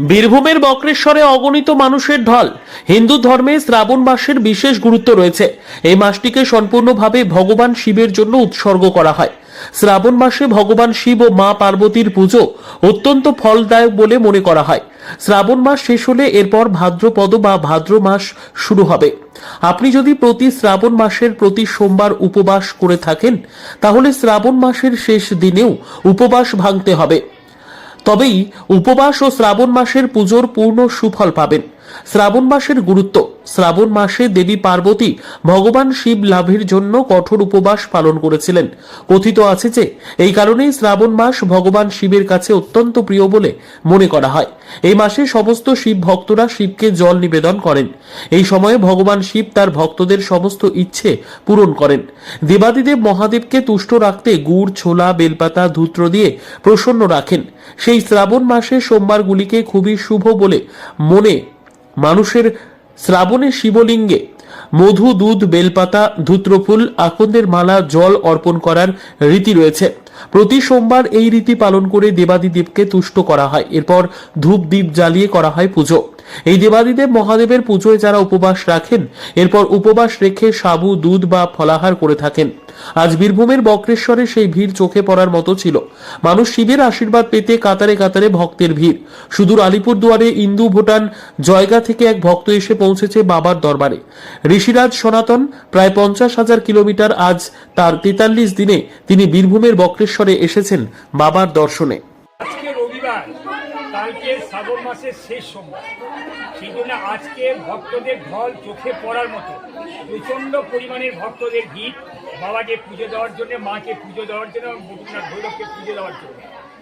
বীরভূমের বক্রেশ্বরে অগণিত মানুষের ঢল। হিন্দু ধর্মে শ্রাবণ মাসের বিশেষ গুরুত্ব রয়েছে। এই মাসটিকে সম্পূর্ণভাবে ভগবান শিবের জন্য উৎসর্গ করা হয়। শ্রাবণ মাসে ভগবান শিব ও মা পার্বতীর পুজো অত্যন্ত ফলদায়ক বলে মনে করা হয়। শ্রাবণ মাস শেষ হলে এরপর ভাদ্রপদ বা ভাদ্র মাস শুরু হবে। আপনি যদি প্রতি শ্রাবণ মাসের প্রতি সোমবার উপবাস করে থাকেন, তাহলে শ্রাবণ মাসের শেষ দিনেও উপবাস ভাঙতে হবে। তবেই উপবাস ও শ্রাবণ মাসের পুজোর পূর্ণ সুফল পাবেন। শ্রাবণ মাসের গুরুত্ব। শ্রাবণ মাসে দেবী পার্বতী ভগবান শিব লাভের জন্য কঠোর উপবাস পালন করেছিলেন। কথিত আছে যে, এই কারণেই শ্রাবণ মাস ভগবান শিবের কাছে অত্যন্ত প্রিয় বলে মনে করা হয়। এই মাসে সমস্ত শিব ভক্তরা শিবকে জল নিবেদন করেন। এই সময়ে ভগবান শিব তার ভক্তদের সমস্ত ইচ্ছে পূরণ করেন। দেবাদিদেব মহাদেবকে তুষ্ট রাখতে গুড়, ছোলা, বেলপাতা, ধূত্র দিয়ে প্রসন্ন রাখেন। সেই শ্রাবণ মাসে সোমবারগুলিকে খুবই শুভ বলে মনে মানুষের শ্রাবণে শিবলিঙ্গে মধু, দুধ, বেলপাতা, ধূত্রফুল, আকন্দের মালা, জল অর্পণ করার রীতি রয়েছে। প্রতি সোমবার এই রীতি পালন করে দেবাদিদেবকে তুষ্ট করা হয়। এরপর ধূপ দ্বীপ জ্বালিয়ে করা হয় পুজো। এই দেবাদিদেব মহাদেবের পুজোয় যারা উপবাস রাখেন, এরপর উপবাস রেখে সাবু, দুধ বা ফলাহার করে থাকেন। আজ বীরভূমের বক্রেশ্বরে সেই ভিড় চোখে পড়ার মতো ছিল। মানুষ শিবের আশীর্বাদ পেতে কাতারে কাতারে ভক্তের ভিড়। সুদূর আলিপুরদুয়ারে ইন্দু ভুটান জয়গা থেকে এক ভক্ত এসে পৌঁছেছে বাবার দরবারে। ঋষিরাজ সনাতন প্রায় পঞ্চাশ হাজার কিলোমিটার আজ তার তেতাল্লিশ দিনে তিনি বীরভূমের বক্রেশ্বরে এসেছেন বাবার দর্শনে আজকে রবিবার কালকে শ্রাবণ মাসের শেষ সময় সেই জন্য আজকে ভক্তদের ঢল চোখে পড়ার মতো, প্রচণ্ড পরিমাণের ভক্তদের ভিড়, বাবাকে পুজো দেওয়ার জন্য, মাকে পুজো দেওয়ার জন্য এবং বটুকনাথ ভৈরবকে পুজো দেওয়ার জন্য।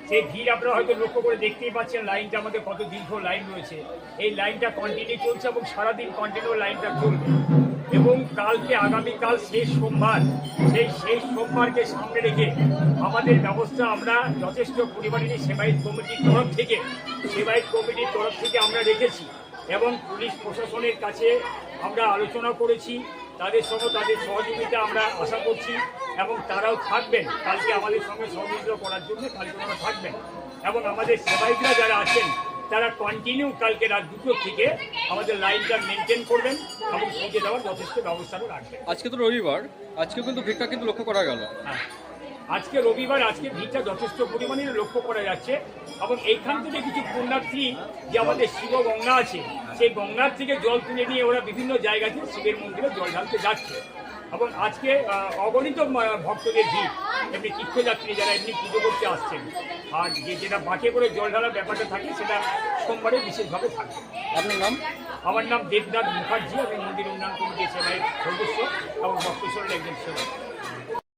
সেই ভিড় আপনারা হয়তো লক্ষ্য করে দেখতেই পাচ্ছেন লাইনটা আমাদের কত দীর্ঘ লাইন রয়েছে। এই লাইনটা কন্টিনিউ চলছে এবং সারাদিন কন্টিনিউ লাইনটা চলবে। এবং কালকে, আগামীকাল শেষ সোমবার, সেই শেষ সোমবারকে সামনে রেখে আমাদের ব্যবস্থা আমরা যথেষ্ট পরিমাণে সেবায়ত কমিটির তরফ থেকে, সেবায়ত কমিটির তরফ থেকে আমরা রেখেছি। এবং পুলিশ প্রশাসনের কাছে আমরা আলোচনা করেছি। তাদের সঙ্গে তাদের সহযোগিতা আমরা আশা করছি এবং তারাও থাকবেন। কালকে আমাদের সঙ্গে সহযোগিতা করার জন্য কালকে তারা থাকবেন। এবং আমাদের সেবায়িকরা যারা আছেন তারা কন্টিনিউ কালকে রাত দুটো থেকে আমাদের লাইনটা মেনটেন করবেন এবং পৌঁছে দেওয়ার যথেষ্ট ব্যবস্থাও রাখবেন। আজকে তো রবিবার আজকে কিন্তু ভিক্ষা কিন্তু লক্ষ্য করা গেল। হ্যাঁ। আজকে রবিবার আজকে ভিড়টা যথেষ্ট পরিমাণে লক্ষ্য করা যাচ্ছে। এবং এইখান থেকে কিছু পুণ্যার্থী যে আমাদের শিব গঙ্গা আছে সেই গঙ্গার থেকে জল তুলে নিয়ে ওরা বিভিন্ন জায়গাতে শিবের মন্দিরে জল ঢালতে যাচ্ছে। এবং আজকে অগণিত ভক্তদের ভিড়। এমনি তীর্থযাত্রী যারা এমনি পুজো করতে আসছেন। আর যে যেটা বাঁকে করে জল ঢালার ব্যাপারটা থাকে সেটা সোমবারে বিশেষভাবে থাকে। আপনার নাম? আমার নাম দেবনাথ মুখার্জি। আমি মন্দির উন্নয়ন কমিটির সেবায় সদস্য এবং ভক্তেশ্বরের একজন সেবক।